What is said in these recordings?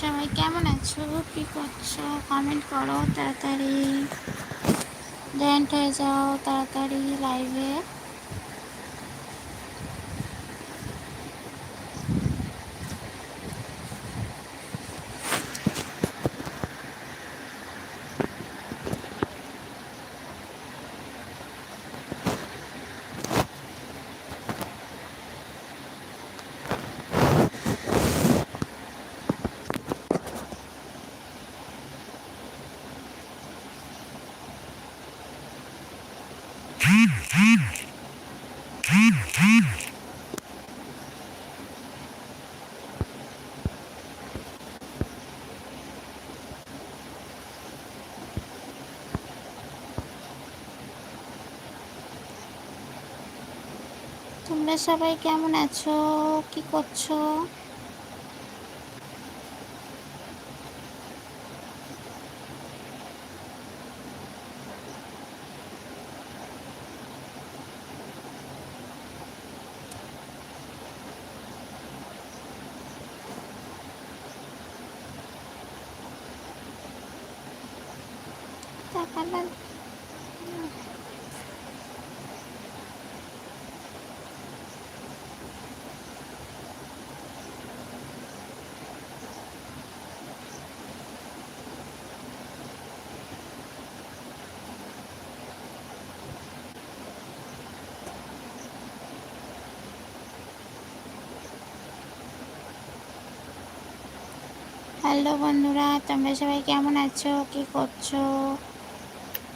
সবাই কেমন আছো? কি করছ? কমেন্ট করো তাড়াতাড়ি। জয়েন্ট হয়ে যাও তাড়াতাড়ি লাইভে তোমরা সবাই কেমন আছো? কি করছ? হ্যালো বন্ধুরা, তোমরা সবাই কেমন আছো? কি করছ?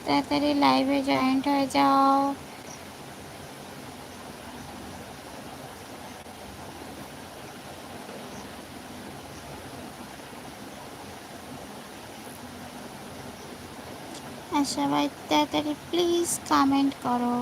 তাড়াতাড়ি লাইভে জয়েন্ট হয়ে যাও। সবাই তাড়াতাড়ি প্লিজ কমেন্ট করো।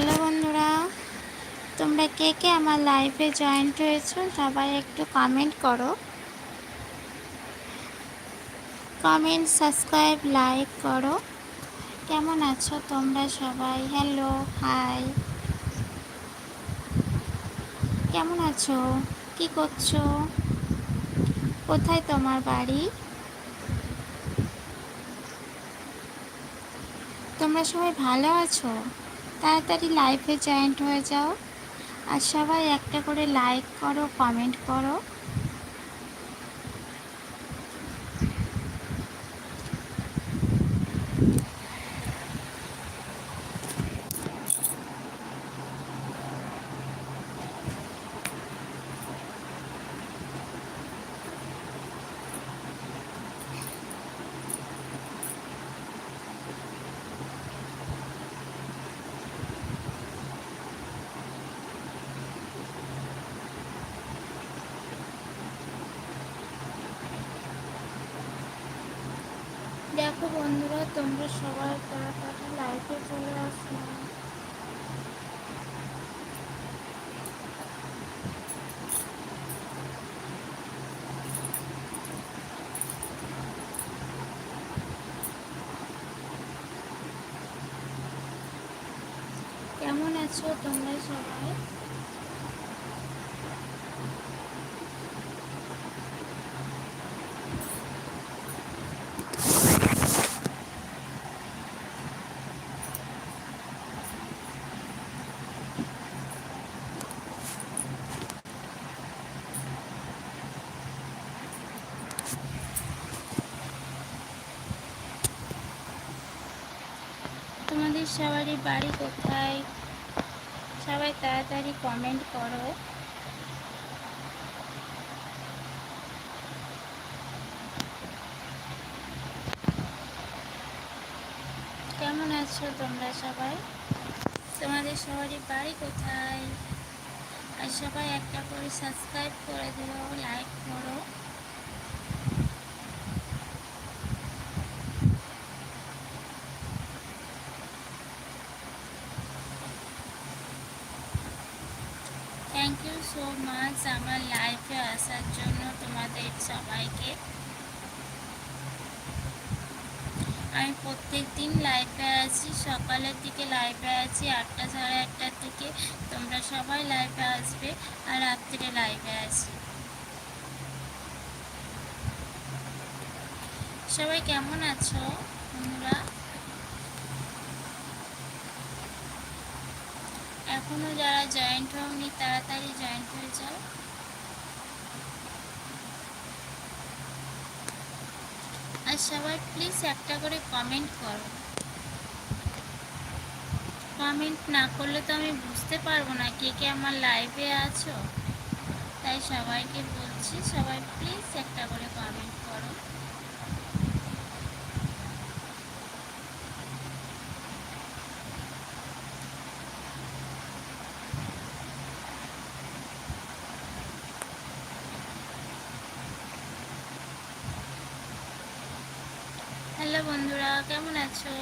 হ্যালো বন্ধুরা, তোমরা কে কে আমার লাইভে জয়েন্ট হয়েছো সবাই একটু কমেন্ট করো। কমেন্ট সাবস্ক্রাইব লাইক করো। কেমন আছো তোমরা সবাই? হ্যালো হাই কেমন আছো? কি করছ? কোথায় তোমার বাড়ি? তোমরা সবাই ভালো আছো? তাড়াতাড়ি লাইফে জয়েন্ট হয়ে যাও। আর সবাই একটা করে লাইক করো কমেন্ট করো। বন্ধুরা তোমরা সবাই তাড়াতাড়ি লাইভে চলে আসো। কেমন আছো তোমরা সবাই তোমাদের সবারই বাড়ি কোথায়? সবাই তাড়াতাড়ি কমেন্ট করো। কেমন আছো তোমরা সবাই? তোমাদের সবারই বাড়ি কোথায়? আর সবাই একটা করে সাবস্ক্রাইব করে দিও লাইক করো থ্যাংক ইউ সো মাচ আমার লাইফে আসার জন্য তোমাদের সবাইকে আমি প্রত্যেক দিন লাইভে আছি সকালের দিকে লাইভে আছি আটটা সাড়ে আটটার দিকে তোমরা সবাই লাইভে আসবে আর রাত্রে লাইভে আছি। সবাই কেমন আছো তোমরা? এখনও যারা জয়েন্ট হওনি, তাড়াতাড়ি জয়েন্ট হয়ে যাও। আর সবাই প্লিজ একটা করে কমেন্ট করো। কমেন্ট না করলে তো আমি বুঝতে পারব না কে কে আমার লাইভে আছো। তাই সবাইকে বলছি, সবাই প্লিজ একটা করে কমেন্ট করো। হ্যালো বন্ধুরা, কেমন আছো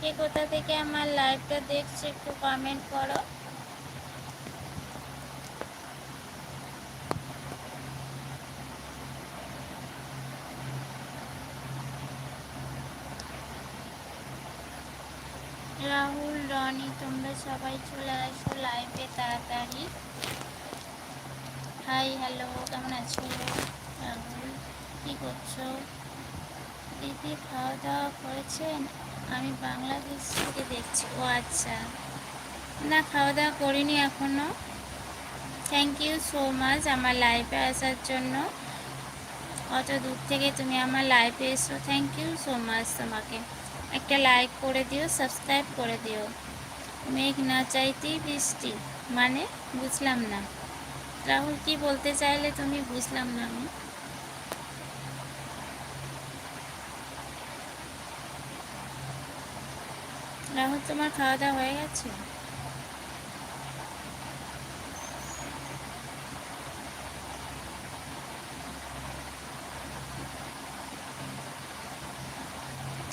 কে কোথা থেকে আমার লাইভটা দেখছ একটু কমেন্ট করো। রাহুল, রনি, তোমরা সবাই চলে আসো লাইভে তাড়াতাড়ি। হাই হ্যালো কেমন আছো? রাহুল, কী করছ? দিদি খাওয়া দাওয়া করেছেন? আমি বাংলাদেশ থেকে দেখছি। ও আচ্ছা। না খাওয়া দাওয়া করিনি এখনও থ্যাংক ইউ সো মাচ আমার লাইফে আসার জন্য। অত দূর থেকে তুমি আমার লাইফে এসো। থ্যাংক ইউ সো মাচ তোমাকে। একটা লাইক করে দিও সাবস্ক্রাইব করে দিও। মেঘ না চাইতেই বৃষ্টি। মানে বুঝলাম না। রাহুল কি বলতে চাইলে তুমি বুঝলাম না আমি। রাহুল তোমার খাওয়া দাওয়া হয়ে গেছে?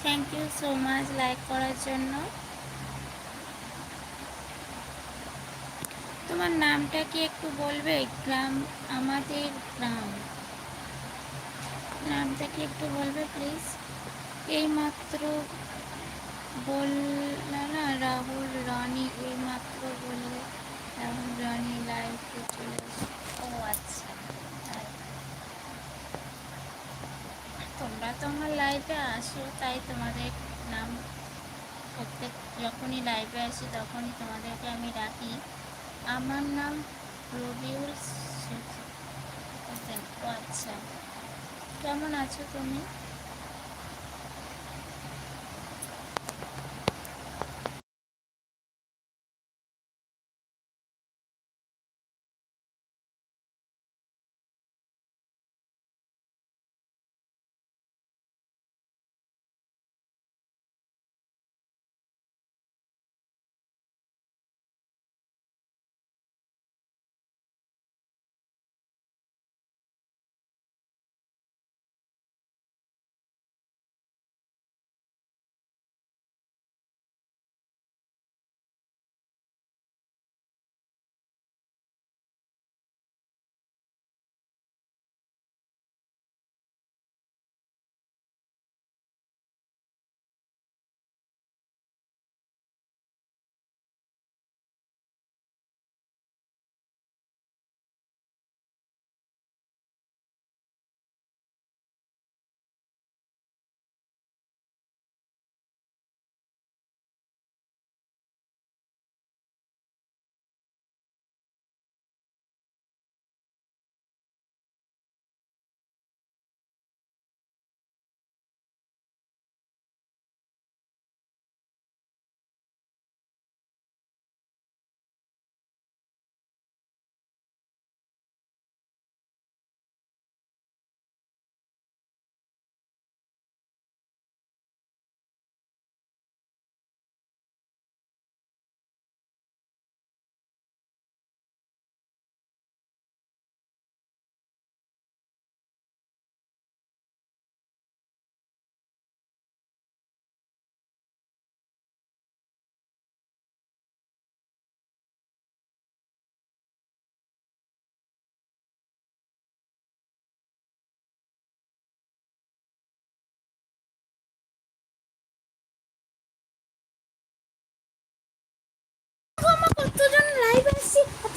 Thank you so much like করার জন্য। তোমার নামটা কি একটু বলবে? গ্রাম, আমাদের গ্রাম। নামটা কি একটু বলবে প্লিজ এইমাত্র বললা না রাহুল, রনি এইমাত্র বললে, রাহুল, রনি লাইভে চলে ও আচ্ছা তোমরা তো আমার লাইভে আসো, তাই তোমাদের নাম প্রত্যেক, যখনই লাইভে আসি তখনই তোমাদেরকে আমি ডাকি। আমার নাম রবিউল আচ্ছা। কেমন আছো তুমি?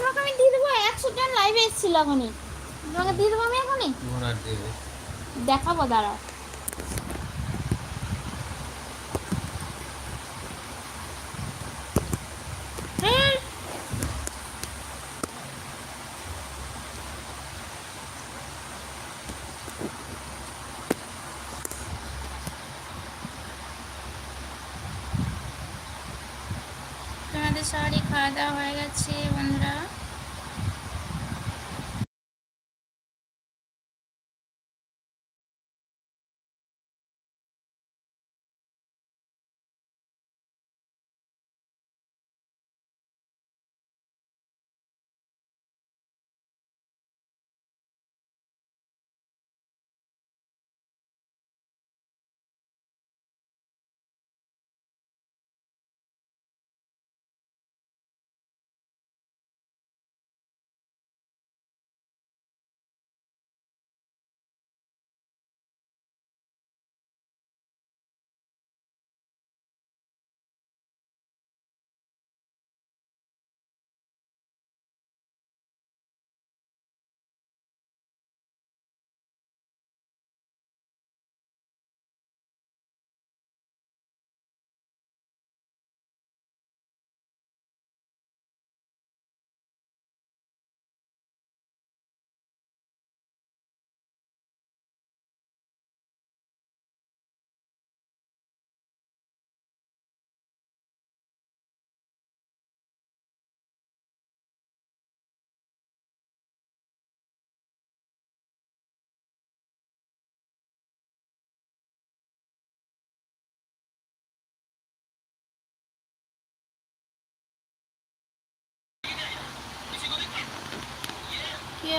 তোমাকে আমি দিয়ে দেবো একশো জন লাইভে এসেছিল এখনই। তোমাকে দিয়ে দেবো আমি এখনই? দেখাবো দাঁড়াও।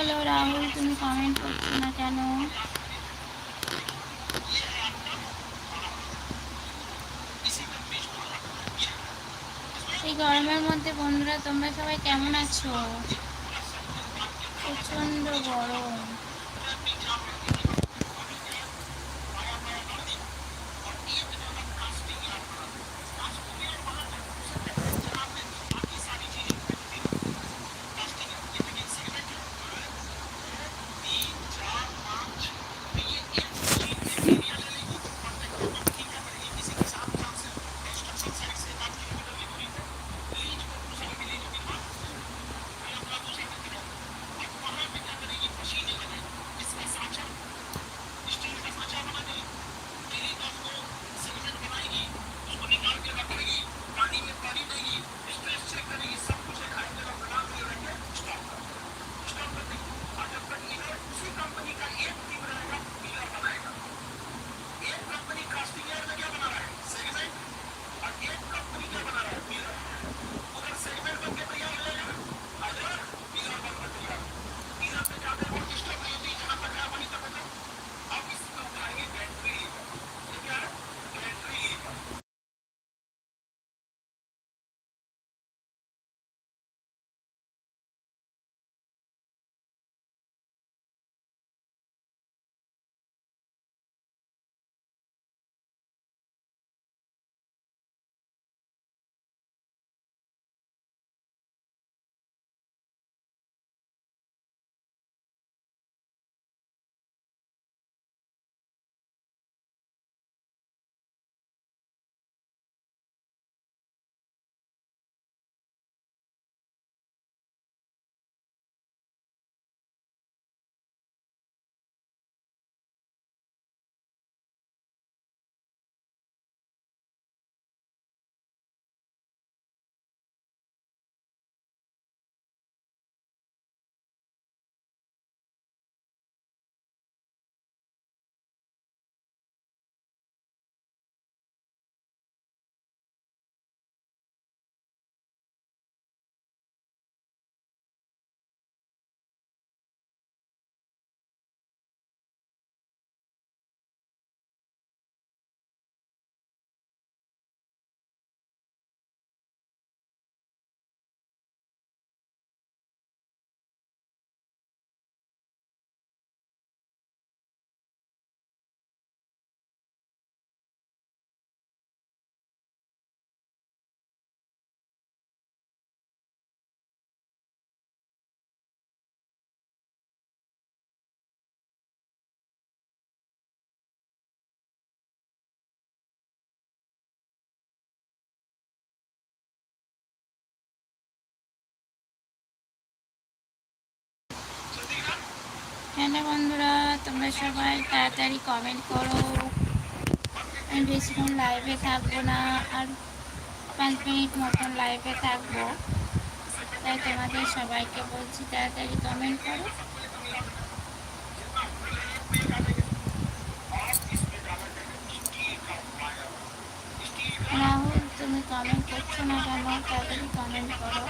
হলো রাহুল, তুমি কমেন্ট করছ না কেন? এই গরমের মধ্যে বন্ধুরা, তোমরা সবাই কেমন আছো? প্রচণ্ড গরম। না বন্ধুরা, তোমরা সবাই তাড়াতাড়ি কমেন্ট করো। আমি বেশিক্ষণ লাইভে থাকব না, আর পাঁচ মিনিট মতন লাইভে থাকব। তাই তোমাদের সবাইকে বলছি, তাড়াতাড়ি কমেন্ট করো। রাহুল, তুমি কমেন্ট করছ না কেন? তাড়াতাড়ি কমেন্ট করো।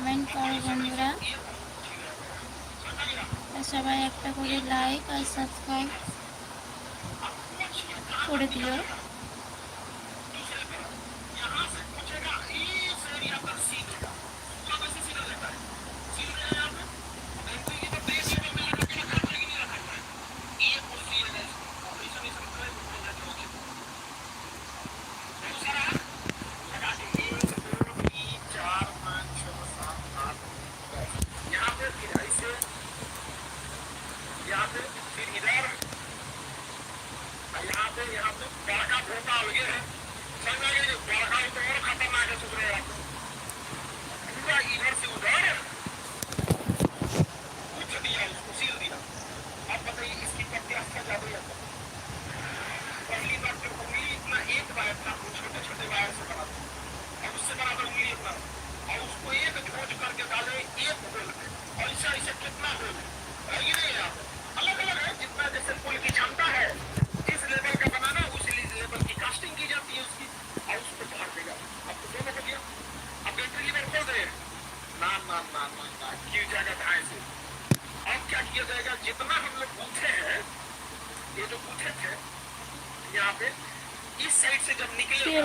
কমেন্ট করো বন্ধুরা। সবাই একটা করে লাইক আর সাবস্ক্রাইব করে দিও।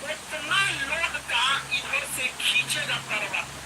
वो इतना लौटता इधर से खींचेगा करवट